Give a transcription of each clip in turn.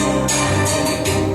you.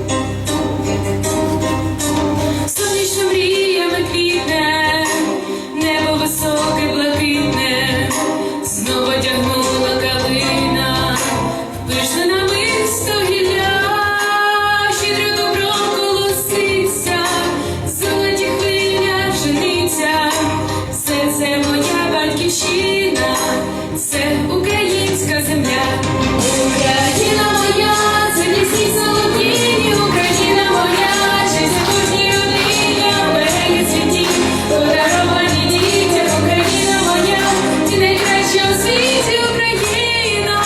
найкраще у світі Україна,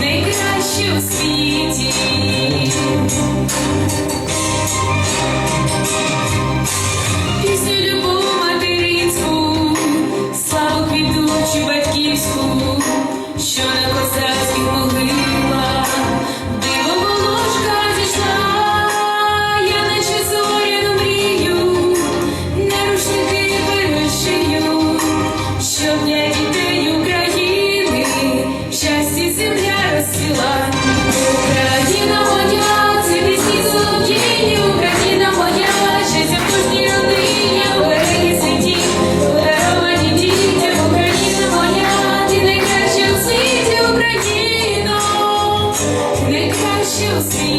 найкраще у світі. Пісню любов материнську, славу квітучу батьківську, що на козацьких могилах, диво волошка зійшла, я наче зоряну мрію, не рушники перешию, щоб я дітей. wish you see.